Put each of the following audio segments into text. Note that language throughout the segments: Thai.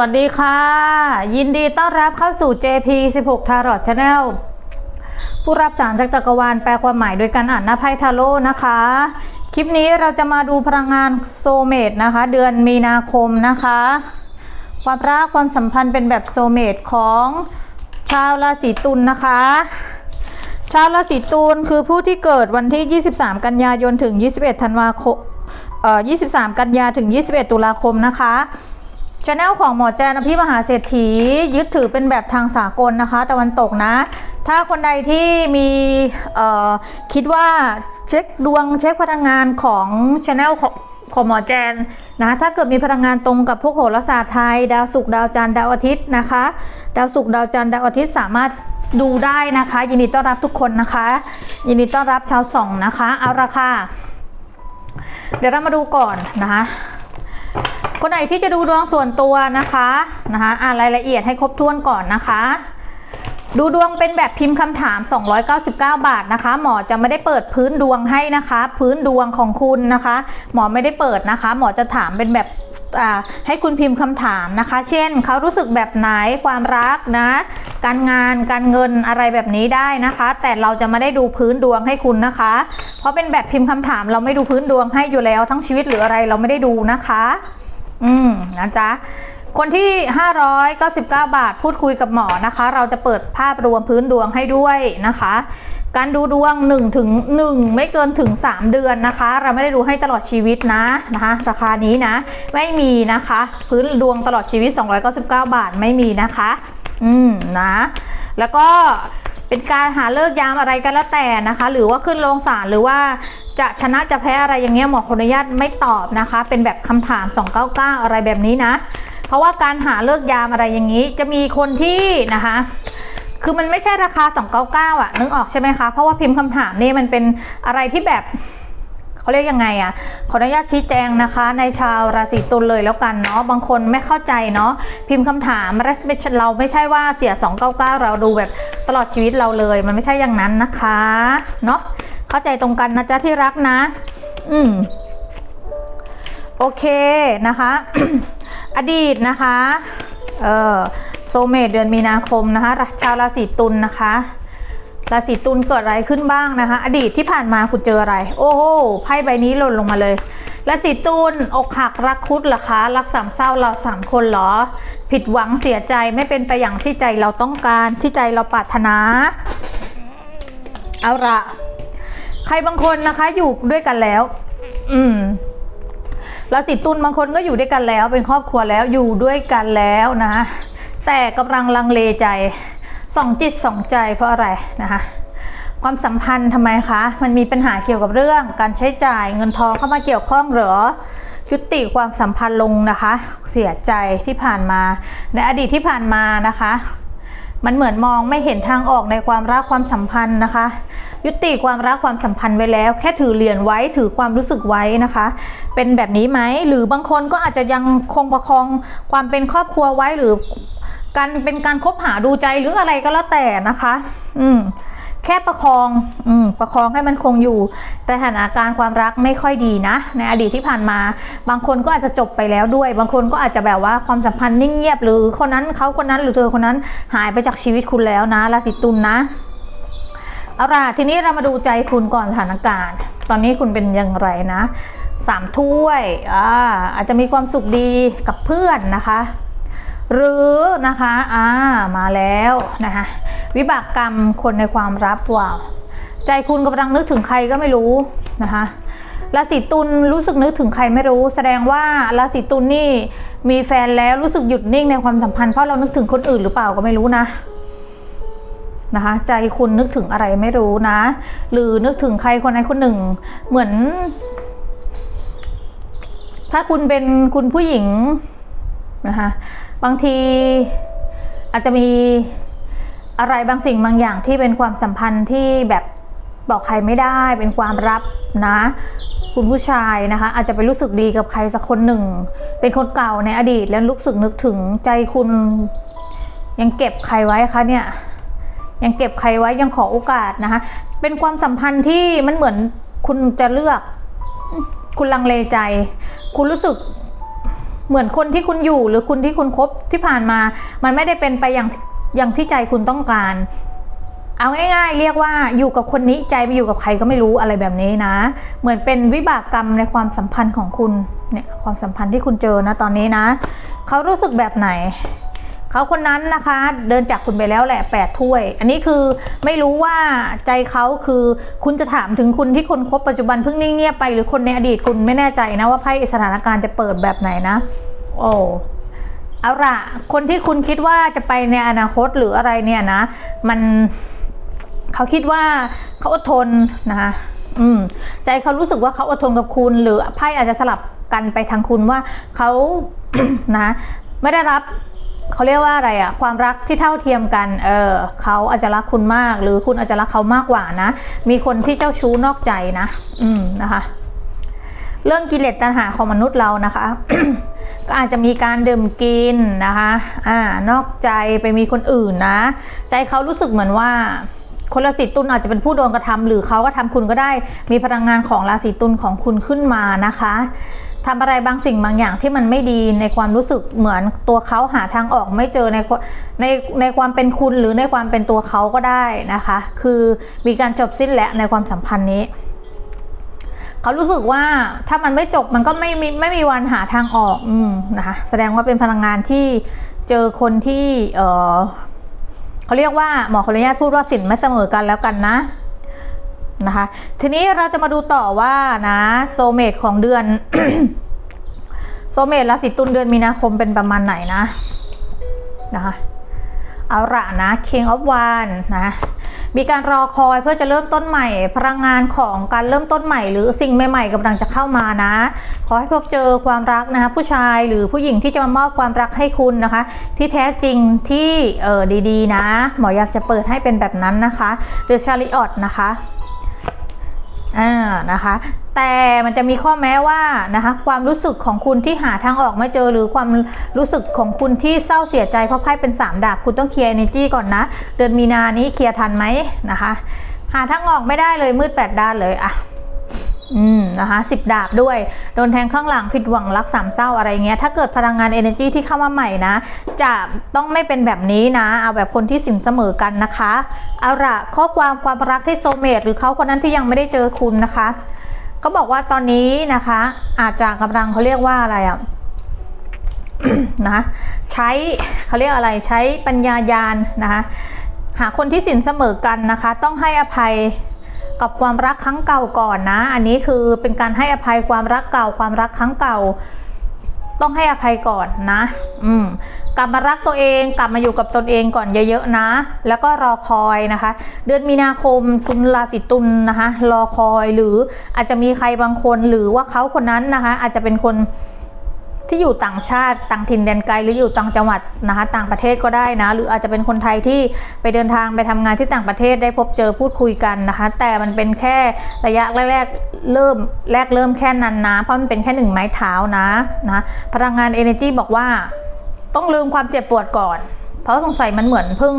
วัสดีค่ะ ยินดีต้อนรับเข้าสู่ JP 16 Tarot Channel ผู้รับสารจากจักรวาลแปลความหมายโดยการอ่านหน้าไพ่ทาโร่นะคะ คลิปนี้เราจะมาดูพลังงานโซเมตนะคะ เดือนมีนาคมนะคะ ความรักความสัมพันธ์เป็นแบบโซเมตของชาวราศีตุลนะคะ ชาวราศีตุลคือผู้ที่เกิดวันที่ 23 กันยายนถึง 21 ธันวาคมเอ่อ23 กันยาถึง 21 ตุลาคมนะคะ ช anel ของหมอแจนอภิมหาเศรษฐียึดถือเป็นแบบทางสากลนะคะ ตะวันตกนะ ถ้าคนใดที่มีคิดว่าเช็คดวงเช็คพลังงานของช anel ของของหมอแจนนะถ้าเกิดมีพลังงานตรงกับพวกโหราศาสตร์ไทย ดาวศุกร์ดาวจันทร์ดาวอาทิตย์นะคะ ดาวศุกร์ดาวจันทร์ดาวอาทิตย์สามารถดูได้นะคะ ยินดีต้อนรับทุกคนนะคะ ยินดีต้อนรับชาวสองนะคะเอาละค่ะเดี๋ยวเรามาดูก่อนนะคะ คนไหนที่จะดูดวงส่วนตัวนะคะนะคะอ่านรายละเอียดให้ครบถ้วนก่อนนะคะ ดูดวงเป็นแบบพิมพ์คำถาม 299 บาทนะคะ หมอจะไม่ได้เปิดพื้นดวงให้นะคะ พื้นดวงของคุณนะคะ หมอไม่ได้เปิดนะคะ หมอจะถามเป็นแบบให้คุณพิมพ์คำถามนะคะ เช่น เขารู้สึกแบบไหน ความรักนะ การงาน การเงิน อะไรแบบนี้ได้นะคะ แต่เราจะไม่ได้ดูพื้นดวงให้คุณนะคะ เพราะเป็นแบบพิมพ์คำถาม เราไม่ดูพื้นดวงให้อยู่แล้วทั้งชีวิตหรืออะไรเราไม่ได้ดูนะคะ อืมนะจ๊ะคนที่ 599 บาทพูดคุยกับหมอนะคะ เราจะเปิดภาพรวมพื้นดวงให้ด้วยนะคะ การดูดวง1ถึง1ไม่เกินถึง 3 เดือนนะคะ เราไม่ได้ดูให้ตลอดชีวิตนะนะคะ ราคานี้นะ ไม่มีนะคะ พื้นดวงตลอดชีวิต 299 บาทไม่มีนะคะ อืมนะ แล้วก็เป็นการหาเลิกยามอะไรก็แล้วแต่นะคะ หรือว่าขึ้นลงศาลหรือว่า จะชนะจะแพ้อะไรอย่างเงี้ยหมอขออนุญาตไม่ตอบนะคะ เป็นแบบคำถาม 299 อะไรแบบนี้นะ เพราะว่าการหาเลิกยามอะไรอย่างนี้ จะมีคนที่นะคะคือมันไม่ใช่ราคา 299 อะ นึกออกใช่ไหมคะ เพราะว่าพิมพ์คำถามนี่มันเป็นอะไรที่แบบเขาเรียกยังไงอะ่ะ ขออนุญาตชี้แจงนะคะ ในชาวราศีตุลเลยแล้วกันเนาะ บางคนไม่เข้าใจเนาะ พิมพ์คำถามเราไม่ใช่ว่าเสีย 299 เราดูแบบตลอดชีวิตเราเลย มันไม่ใช่อย่างนั้นนะคะ เนาะ เข้าใจตรงกันนะจ๊ะที่รักนะ อืมโอเคนะคะ อดีตนะคะ เออโซเมตเดือนมีนาคมนะคะ ชาวราศีตุลนะคะราศีตุลเกิดอะไรขึ้นบ้างนะคะ อดีตที่ผ่านมาคุณเจออะไร โอ้โหไพ่ใบนี้หล่นลงมาเลยราศีตุลอกหักรักคุดเหรอคะรักสามเศร้าเราสามคนเหรอ ผิดหวังเสียใจไม่เป็นไปอย่างที่ใจเราต้องการที่ใจเราปรารถนา เอาละ ใครบางคนนะคะอยู่ด้วยกันแล้ว อืมราศีตุลบางคนก็อยู่ด้วยกันแล้ว เป็นครอบครัวแล้วอยู่ด้วยกันแล้วนะ แต่กำลังลังเลใจสองจิตสองใจเพราะอะไรนะคะความสัมพันธ์ทำไมคะ มันมีปัญหาเกี่ยวกับเรื่อง การใช้จ่ายเงินทองเข้ามาเกี่ยวข้องหรอยุติความสัมพันธ์ลงนะคะ เสียใจที่ผ่านมาในอดีตที่ผ่านมานะคะ มันเหมือนมองไม่เห็นทางออกในความรักความสัมพันธ์นะคะ ยุติความรักความสัมพันธ์ไว้แล้ว แค่ถือเหรียญไว้ถือความรู้สึกไว้นะคะ เป็นแบบนี้ไหมหรือบางคนก็อาจจะยังคงประคองความเป็นครอบครัวไว้หรือการเป็นการคบหาดูใจหรืออะไรก็แล้วแต่นะคะ อืม แค่ประคองอืมประคองให้มันคงอยู่ แต่สถานการณ์ความรักไม่ค่อยดีนะ ในอดีตที่ผ่านมา บางคนก็อาจจะจบไปแล้วด้วย บางคนก็อาจจะแบบว่าความสัมพันธ์นิ่งเงียบ หรือคนนั้นเขาคนนั้นหรือเธอคนนั้นหายไปจากชีวิตคุณแล้วนะราศีตุลนนะเอาล่ะทีนี้เรามาดูใจคุณก่อนสถานการณ์ ตอนนี้คุณเป็นอย่างไรนะสามถ้วยอ่าอาจจะมีความสุขดีกับเพื่อนนะคะ หรือนะคะอ่ามาแล้วนะคะวิบากกรรมคนในความรับว้าวใจคุณกำลังนึกถึงใครก็ไม่รู้นะคะราศีตุลรู้สึกนึกถึงใครไม่รู้ แสดงว่าราศีตุลนี่มีแฟนแล้วรู้สึกหยุดนิ่งในความสัมพันธ์เพราะเรานึกถึงคนอื่นหรือเปล่าก็ไม่รู้นะนะคะ ใจคุณนึกถึงอะไรไม่รู้นะ หรือนึกถึงใครคนใดคนหนึ่ง เหมือน ถ้าคุณเป็นคุณผู้หญิง นะคะบางทีอาจจะมีอะไรบางสิ่งบางอย่างที่เป็นความสัมพันธ์ที่แบบบอกใครไม่ได้เป็นความลับนะคุณผู้ชายนะคะอาจจะไปรู้สึกดีกับใครสักคนหนึ่ง เป็นคนเก่าในอดีตแล้วรู้สึกนึกถึงใจคุณยังเก็บใครไว้คะเนี่ยยังเก็บใครไว้ยังขอโอกาสนะคะเป็นความสัมพันธ์ที่มันเหมือนคุณจะเลือก คุณลังเลใจ คุณรู้สึก เหมือนคนที่คุณอยู่หรือคุณที่คุณคบที่ผ่านมา มันไม่ได้เป็นไปอย่างอย่างที่ใจคุณต้องการ เอาง่าย ๆ เรียกว่าอยู่กับคนนี้ใจไปอยู่กับใครก็ไม่รู้อะไรแบบนี้นะ เหมือนเป็นวิบากกรรมในความสัมพันธ์ของคุณเนี่ยความสัมพันธ์ที่คุณเจอนะตอนนี้นะเขารู้สึกแบบไหน เขาคนนั้นนะคะเดินจากคุณไปแล้วแหละแปดถ้วย อันนี้คือไม่รู้ว่าใจเขาคือคุณจะถามถึงคุณที่คนคบปัจจุบันเพิ่งนิ่งเงียบไปหรือคนในอดีตคุณไม่แน่ใจนะว่าไพ่สถานการณ์จะเปิดแบบไหนนะ โอ้เอาละคนที่คุณคิดว่าจะไปในอนาคตหรืออะไรเนี่ยนะ มันเขาคิดว่าเขาอดทนนะคะอืมใจเขารู้สึกว่าเขาอดทนกับคุณ หรือไพ่อาจจะสลับกันไปทางคุณว่าเขานะไม่ได้รับ เขาเรียกว่าอะไรอะความรักที่เท่าเทียมกันเออเขาอาจจะรักคุณมาก หรือคุณอาจจะรักเขามากกว่านะ มีคนที่เจ้าชู้นอกใจนะ อืมนะคะเรื่องกิเลสตัณหาของมนุษย์เรานะคะ ก็อาจจะมีการดื่มกินนะคะอ่านอกใจไปมีคนอื่นนะ ใจเขารู้สึกเหมือนว่าคนราศีตุลอาจจะเป็นผู้โดนกระทำหรือเขาก็ทำคุณก็ได้ มีพลังงานของราศีตุลของคุณขึ้นมานะคะ ทำอะไรบางสิ่งบางอย่างที่มันไม่ดีในความรู้สึกเหมือนตัวเขาหาทางออกไม่เจอในในในความเป็นคุณหรือในความเป็นตัวเขาก็ได้นะคะ คือมีการจบสิ้นแล้วในความสัมพันธ์นี้เขารู้สึกว่าถ้ามันไม่จบมันก็ไม่มีไม่มีวันหาทางออกอืมนะคะแสดงว่าเป็นพลังงานที่เจอคนที่เออเขาเรียกว่าหมอขออนุญาตพูดว่าสินไม่เสมอกันแล้วกันนะ นะคะ ทีนี้เราจะมาดูต่อว่านะโซเมตของเดือนโซเมตราศีตุลเดือนมีนาคมเป็นประมาณไหนนะนะคะเอาละนะ King of Wands นะมีการรอคอยเพื่อจะเริ่มต้นใหม่ พลังงานของการเริ่มต้นใหม่ หรือสิ่งใหม่ ๆกำลังจะเข้ามานะ ขอให้พบเจอความรักนะคะผู้ชายหรือผู้หญิงที่จะมามอบความรักให้คุณนะคะ ที่แท้จริงที่เออดีๆ นะ หมออยากจะเปิดให้เป็นแบบนั้นนะคะเดอชาริออตนะคะ อ่านะคะ แต่มันจะมีข้อแม้ว่านะคะความรู้สึกของคุณที่หาทางออกไม่เจอหรือความรู้สึกของคุณที่เศร้าเสียใจเพราะไพ่เป็นสามดาบคุณต้องเคลียร์ energy ก่อนนะ เดือนมีนานี้เคลียร์ทันไหมนะคะ หาทางออกไม่ได้เลยมืดแปดด้านเลยอะ อืมนะคะสิบดาบด้วย โดนแทงข้างหลังผิดหวังรักสามเศร้าอะไรเงี้ย ถ้าเกิดพลังงาน energy ที่เข้ามาใหม่นะ จะต้องไม่เป็นแบบนี้นะ เอาแบบคนที่สินเสมอกันนะคะเอาละข้อความความรักที่โซเมตหรือเขาคนนั้นที่ยังไม่ได้เจอคุณนะคะเขาบอกว่าตอนนี้นะคะ อาจจะกำลังเขาเรียกว่าอะไรอะนะใช้เขาเรียกอะไรใช้ปัญญายาณนะคะหาคนที่สินเสมอกันนะคะ ต้องให้อภัย กับความรักครั้งเก่าก่อนนะ อันนี้คือเป็นการให้อภัยความรักเก่า ความรักครั้งเก่า ต้องให้อภัยก่อนนะ อืมกลับมารักตัวเองกลับมาอยู่กับตนเองก่อนเยอะๆนะ แล้วก็รอคอยนะคะ เดือนมีนาคมคุณราศีตุลนะคะ รอคอยหรืออาจจะมีใครบางคนหรือว่าเขาคนนั้นนะคะ อาจจะเป็นคน ที่อยู่ต่างชาติต่างถิ่นแดนไกลหรืออยู่ต่างจังหวัดนะคะต่างประเทศก็ได้นะ หรืออาจจะเป็นคนไทยที่ไปเดินทางไปทำงานที่ต่างประเทศได้พบเจอพูดคุยกันนะคะ แต่มันเป็นแค่ระยะแรกๆเริ่มแรกเริ่มแค่นั้นนะ เพราะมันเป็นแค่หนึ่งไม้เท้านะนะพลังงาน energy บอกว่า ต้องลืมความเจ็บปวดก่อน เพราะสงสัยมันเหมือนเพิ่ง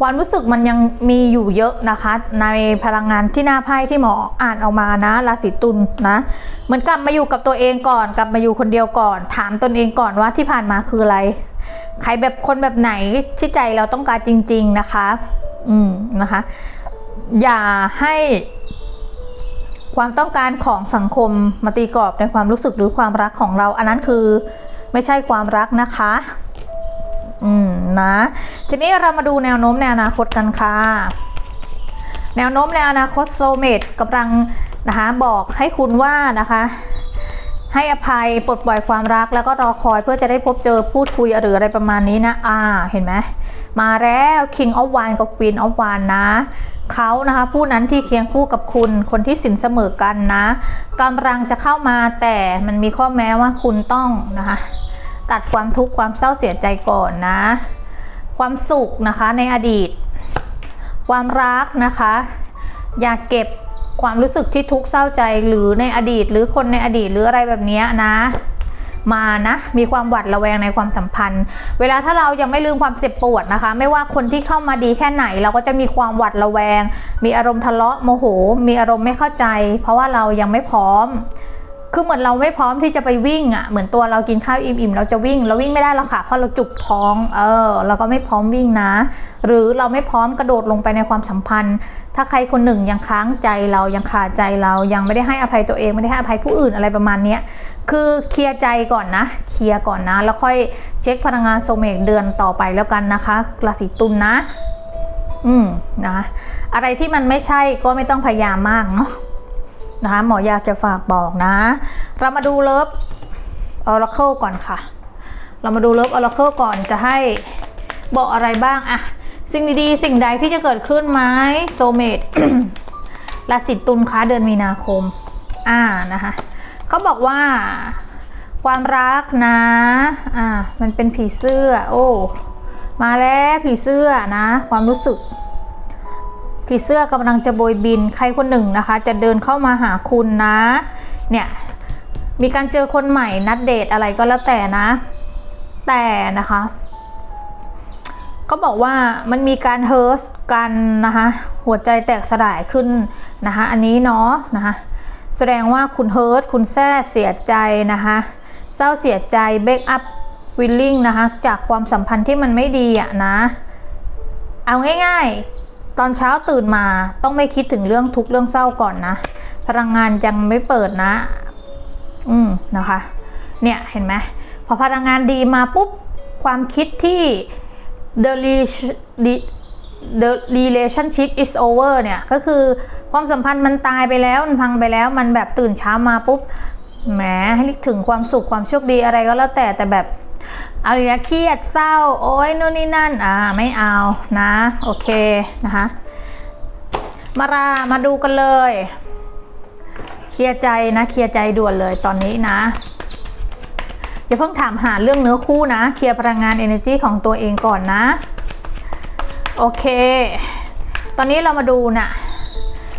ความรู้สึกมันยังมีอยู่เยอะนะคะ ในพลังงานที่หน้าไพ่ที่หมออ่านออกมานะราศีตุลนะเหมือนกลับมาอยู่กับตัวเองก่อน กลับมาอยู่คนเดียวก่อน ถามตนเองก่อนว่าที่ผ่านมาคืออะไร ใครแบบคนแบบไหนที่ใจเราต้องการจริง ๆนะคะ อืมนะคะ อย่าให้ความต้องการของสังคมมาตีกรอบในความรู้สึกหรือความรักของเรา อันนั้นคือไม่ใช่ความรักนะคะ อืม นะ ทีนี้เรามาดูแนวโน้มในอนาคตกันค่ะ แนวโน้มในอนาคตโซเมตกำลังนะคะบอกให้คุณว่านะคะให้อภัยปลดปล่อยความรักแล้วก็รอคอยเพื่อจะได้พบเจอพูดคุยหรืออะไรประมาณนี้นะอ่าเห็นไหมมาแล้ว King of Wands กับ Queen of Wands นะเขานะคะผู้นั้นที่เคียงคู่กับคุณคนที่สินเสมอกันนะกำลังจะเข้ามาแต่มันมีข้อแม้ว่าคุณต้องนะคะตัดความทุกข์ความเศร้าเสียใจก่อนนะ ความสุขนะคะในอดีต ความรักนะคะ อย่าเก็บความรู้สึกที่ทุกข์เศร้าใจหรือในอดีต หรือคนในอดีตหรืออะไรแบบนี้นะมานะมีความหวาดระแวงในความสัมพันธ์ เวลาถ้าเรายังไม่ลืมความเจ็บปวดนะคะ ไม่ว่าคนที่เข้ามาดีแค่ไหน เราก็จะมีความหวาดระแวง มีอารมณ์ทะเลาะโมโห มีอารมณ์ไม่เข้าใจ เพราะว่าเรายังไม่พร้อม คือเหมือนเราไม่พร้อมที่จะไปวิ่งอะ่ะเหมือนตัวเรากินข้าวอิ่มๆเราจะวิ่ง เราวิ่งไม่ได้หรอกค่ะเพราะเราจุกท้องเออเราก็ไม่พร้อมวิ่งนะ หรือเราไม่พร้อมกระโดดลงไปในความสัมพันธ์ ถ้าใครคนหนึ่งยังค้างใจเรายังขาดใจเรายังไม่ได้ให้อภัยตัวเองไม่ได้ให้อภัยผู้อื่นอะไรประมาณนี้คือเคลียร์ใจก่อนนะเคลียร์ก่อนนะ แล้วค่อยเช็คพลังงานโซเมกเดือนต่อไปแล้วกันนะคะราศีตุลนนะ อืมนะ อะไรที่มันไม่ใช่ก็ไม่ต้องพยายามมากเนาะ นะคะหมออยากจะฝากบอกนะ เรามาดูเลิฟออร์เคิลก่อนค่ะ เรามาดูเลิฟออร์เคิลก่อนจะให้บอกอะไรบ้างอะสิ่งดีๆ สิ่งใดที่จะเกิดขึ้นไหมโซเมตราศีตุลคะเดือนมีนาคม อ่านะคะเขาบอกว่าความรักนะ อ่า มันเป็นผีเสื้อ โอ้ มาแล้วผีเสื้อนะ ความรู้สึก ผีเสื้อกำลังจะโบยบินใครคนหนึ่งนะคะ จะเดินเข้ามาหาคุณนะ เนี่ย มีการเจอคนใหม่นัดเดทอะไรก็แล้วแต่นะ แต่นะคะเขาบอกว่ามันมีการเฮิร์สกันนะคะ หัวใจแตกสลายขึ้นนะคะ อันนี้เนาะนะคะแสดงว่าคุณเฮิร์ตคุณแซ่เสียใจนะคะเศร้าเสียใจเบรกอัพวิลลิ่งนะคะ จากความสัมพันธ์ที่มันไม่ดีอะนะ เอาง่าย ๆ ตอนเช้าตื่นมาต้องไม่คิดถึงเรื่องทุกเรื่องเศร้าก่อนนะ พลังงานยังไม่เปิดนะ อืมนะคะ เนี่ยเห็นไหมพอพลังงานดีมาปุ๊บความคิดที่ the rela- the- the relationship is over เนี่ย ก็คือความสัมพันธ์มันตายไปแล้ว มันพังไปแล้วมันแบบตื่นเช้ามาปุ๊บแหมให้นึกถึงความสุขความโชคดีอะไรก็แล้วแต่แต่แบบ เอาอีกแล้วเครียดเศร้า โอ้ยนู่นนี่นั่น อ่า ไม่เอานะ โอเคนะคะ มารามาดูกันเลย เคลียร์ใจนะ เคลียร์ใจด่วนเลยตอนนี้นะอย่าเพิ่งถามหาเรื่องเนื้อคู่นะ เคลียร์พลังงาน energy ของตัวเองก่อนนะ โอเค ตอนนี้เรามาดูนะ่ะ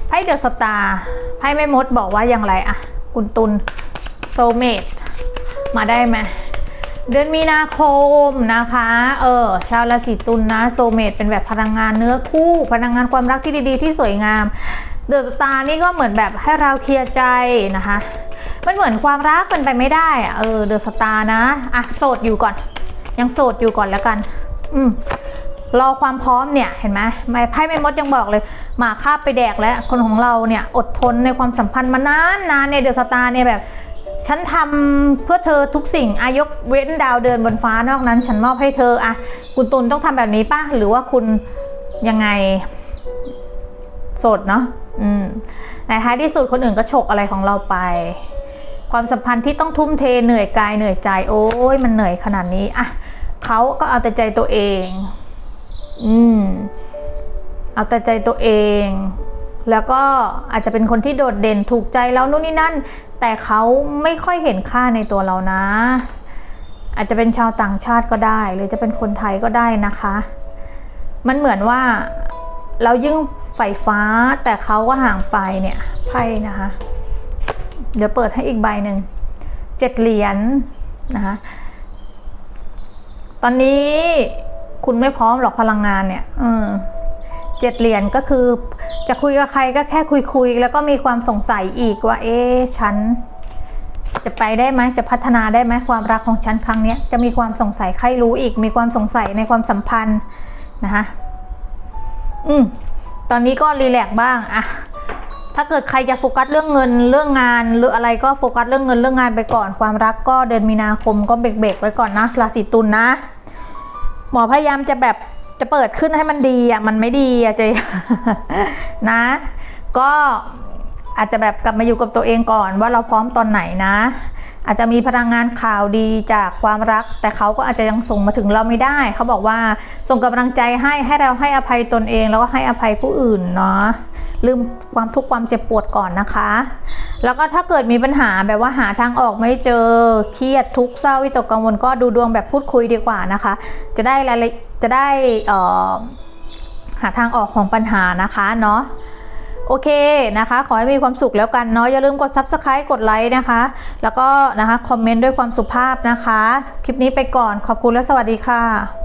ไพ่เดอะสตาร์ไพ่ไม่มดบอกว่าอย่างไรอะคุณตุลโซเมตมาได้ไหม เดือนมีนาคมนะคะ เออ ชาวราศีตุลนนะ โซเมตเป็นแบบพลังงานเนื้อคู่ พลังงานความรักที่ดี ๆ ที่สวยงาม เดอะสตาร์นี่ก็เหมือนแบบให้เราเคลียร์ใจนะคะ มันเหมือนความรักเป็นไปไม่ได้อะเออ เดอะสตาร์นะ อะ โสดอยู่ก่อน ยังโสดอยู่ก่อนแล้วกัน อืมรอความพร้อมเนี่ยเห็นไหมไม่ไพ่ไม่มดยังบอกเลยหมาคาบไปแดกแล้วคนของเราเนี่ยอดทนในความสัมพันธ์มานานนานเนี่ยเดอะสตาร์เนี่ยแบบ ฉันทำเพื่อเธอทุกสิ่งอายกเว้นดาวเดินบนฟ้านอกนั้น ฉันมอบให้เธออะคุณตุลต้องทำแบบนี้ป่ะหรือว่าคุณยังไงสดเนาะอืมในท้ายที่สุดคนอื่นก็ฉกอะไรของเราไป ความสัมพันธ์ที่ต้องทุ่มเทเหนื่อยกายเหนื่อยใจ โอ้ยมันเหนื่อยขนาดนี้อะเขาก็เอาแต่ใจตัวเอง อืม เอาแต่ใจตัวเอง แล้วก็อาจจะเป็นคนที่โดดเด่นถูกใจเรานู่นนี่นั่น แต่เขาไม่ค่อยเห็นค่าในตัวเรานะ อาจจะเป็นชาวต่างชาติก็ได้ หรือจะเป็นคนไทยก็ได้นะคะ มันเหมือนว่าเรายิ่งใฝ่ฟ้าแต่เขาก็ห่างไปเนี่ยไพ่นะคะ เดี๋ยวเปิดให้อีกใบหนึ่งเจ็ดเหรียญนะคะตอนนี้คุณไม่พร้อมหรอกพลังงานเนี่ยเจ็ดเหรียญก็คือ จะคุยกับใครก็แค่คุยคุยๆแล้วก็มีความสงสัยอีกว่า เอ๊ะฉัน จะไปได้ไหมจะพัฒนาได้ไหมความรักของฉันครั้งนี้จะมีความสงสัยใครรู้อีก มีความสงสัยในความสัมพันธ์นะคะอืมตอนนี้ก็รีแลกซ์บ้างอะถ้าเกิดใครจะโฟกัสเรื่องเงินเรื่องงานหรืออะไรก็โฟกัสเรื่องเงินเรื่องงานไปก่อน ความรักก็เดือนมีนาคมก็เบรกๆไว้ก่อนนะราศีตุลนะหมอพยายามจะแบบ จะเปิดขึ้นให้มันดีอะมันไม่ดีอะเจนะ ก็อาจจะแบบกลับมาอยู่กับตัวเองก่อนว่าเราพร้อมตอนไหนนะ อาจจะมีพลังงานข่าวดีจากความรัก แต่เขาก็อาจจะยังส่งมาถึงเราไม่ได้ เขาบอกว่าส่งกำลังใจให้ให้เราให้อภัยตนเองแล้วก็ให้อภัยผู้อื่นเนาะ ลืมความทุกข์ความเจ็บปวดก่อนนะคะ แล้วก็ถ้าเกิดมีปัญหาแบบว่าหาทางออกไม่เจอเครียดทุกข์เศร้าวิตกกังวลก็ดูดวงแบบพูดคุยดีกว่านะคะ จะได้รายละจะได้หาทางออกของปัญหานะคะเนาะโอเคนะคะ ขอให้มีความสุขแล้วกันเนาะอย่าลืมกด subscribe กดไลค์นะคะ แล้วก็นะคะคอมเมนต์ด้วยความสุภาพนะคะ คลิปนี้ไปก่อนขอบคุณและสวัสดีค่ะ